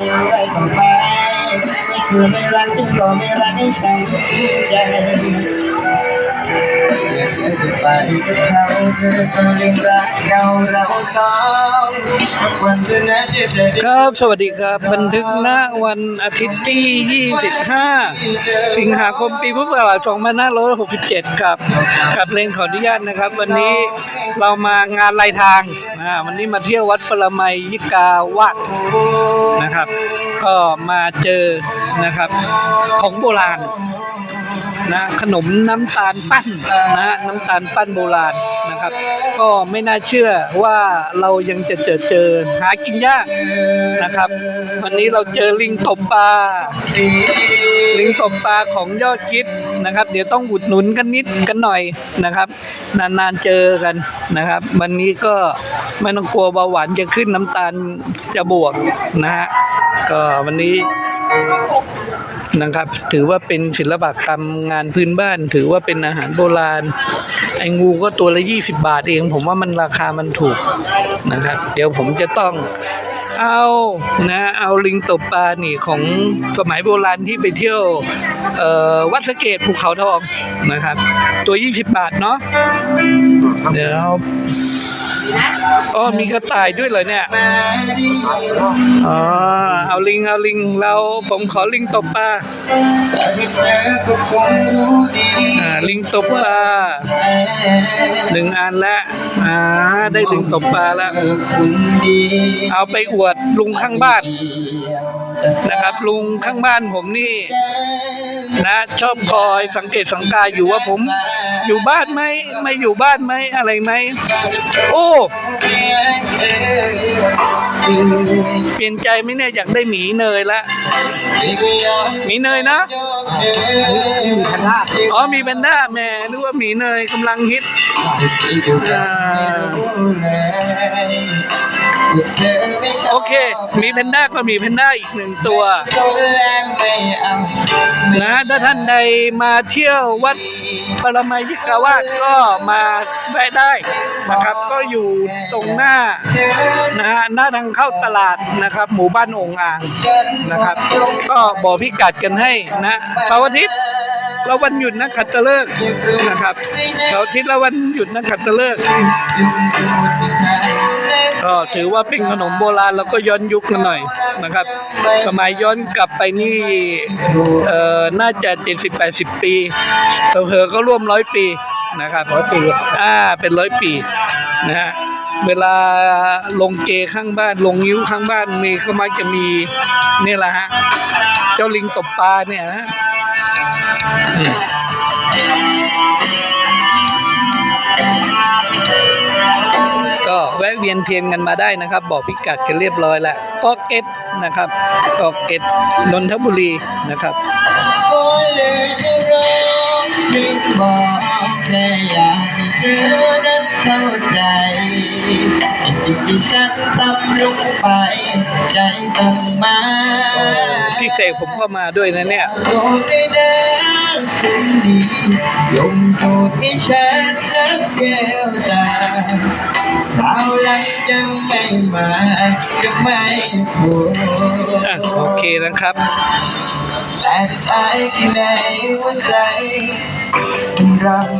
อะไรต่อไปไม่คือไม่รักจึงก็ไม่รักให้ฉันใจ ไปกับเขาเธอต้องยังรักเราเราต้องสักวันเธอน่าจะเจอครับ สวัสดีครับ บันทึกณวันอาทิตย์ที่ 25 สิงหาคมปีพุทธศักราช2567 ครับกับเพลงขออนุญาตนะครับ วันนี้เรามางานลายทางนะวันนี้มาเที่ยววัดปรมัยยิกาวัดนะครับ ก็มาเจอนะครับของโบราณ นะขนมน้ำตาลปั้นนะน้ำตาลปั้นโบราณนะครับ ก็ไม่น่าเชื่อว่าเรายังจะเจอเจอหากินยากนะครับ วันนี้เราเจอลิงตบปลาลิงตบปลาของยอดคิดนะครับ เดี๋ยวต้องอุดหนุนกันนิดกันหน่อยนะครับ นานๆเจอกันนะครับ วันนี้ก็ไม่ต้องกลัวเบาหวานจะขึ้นน้ำตาลจะบวกนะฮะก็วันนี้ นะครับ ถือว่าเป็นศิลปกรรมงานพื้นบ้าน ถือว่าเป็นอาหารโบราณ ไอ้งูก็ตัวละ 20 บาทเอง ผมว่ามันราคามันถูกนะครับ เดี๋ยวผมจะต้องเอานะเอาลิงตบปลานี่ของสมัยโบราณที่ไปเที่ยวเอ่อวัดสะเกตภูเขาทองนะครับ ตัว 20 บาทเนาะเดี๋ยว อ๋อมีกระต่ายด้วยเหรอเนี่ยอ๋อเอาลิงเอาลิงเราผมขอลิงตบปลาอ่า ลิงตบปลาหนึ่งอันแล้วอ่าได้ลิงตบปลาแล้วเอาไปอวดลุงข้างบ้านนะครับ ลุงข้างบ้านผมนี่นะชอบคอยสังเกตสังกาอยู่ว่าผม อยู่บ้านไหมไม่อยู่บ้านไหมอะไรไหมโอ้ เปลี่ยนใจไหม่เนี่ยอยากได้หมีเนยละหมีเนยนะอ๋อมีแพนด้าแหม่นึกว่าหมีเนยกำลังฮิต โอเค มีแพนด้าก็มีแพนด้าอีกหนึ่งตัว นะถ้าท่านใดมาเที่ยววัดปรมัยยิกาวาสก็มาแวะได้นะครับ ก็อยู่ตรงหน้านะฮะหน้าทางเข้าตลาดนะครับ หมู่บ้านองอ่างนะครับ ก็บอกพิกัดกันให้นะเสาร์อาทิตย์แล้ววันหยุดนักขัตฤกษ์นะครับเสาร์อาทิตย์แล้ววันหยุดนักขัตฤกษ์ ก็ถือว่าเป็นขนมโบราณแล้วก็ย้อนยุคกันหน่อยนะครับ สมัยย้อนกลับไปนี่เอ่อน่าจะเจ็ดสิบแปดสิบปีเผลอๆก็ร่วมร้อยปีนะครับร้อยปีอ่าเป็นร้อยปีนะฮะเวลาลงเกข้างบ้าน ลงยิ้วข้างบ้านมีก็มักจะมีนี่แหละฮะเจ้าลิงตบปลาเนี่ยนะ เวียนเทียนกันมาได้นะครับ บอกพิกัดกันเรียบร้อยแล้วก็เก็ตนะครับก็เก็ตนนทบุรีนะครับก็เลยจะร้องเพลงบอกแค่อยากให้เธอนั้นเข้าใจสิ่งที่ฉันทำลงไปใจต้องมาพี่เสกผมก็มาด้วยนะเนี่ยโปรดได้นะคุณดียมโปรด ให้ฉันนั้นแก้วตาเอาลังจะไม่มาจะไม่พูดอะโอเคนะครับแต่ใจในหัวใจรัง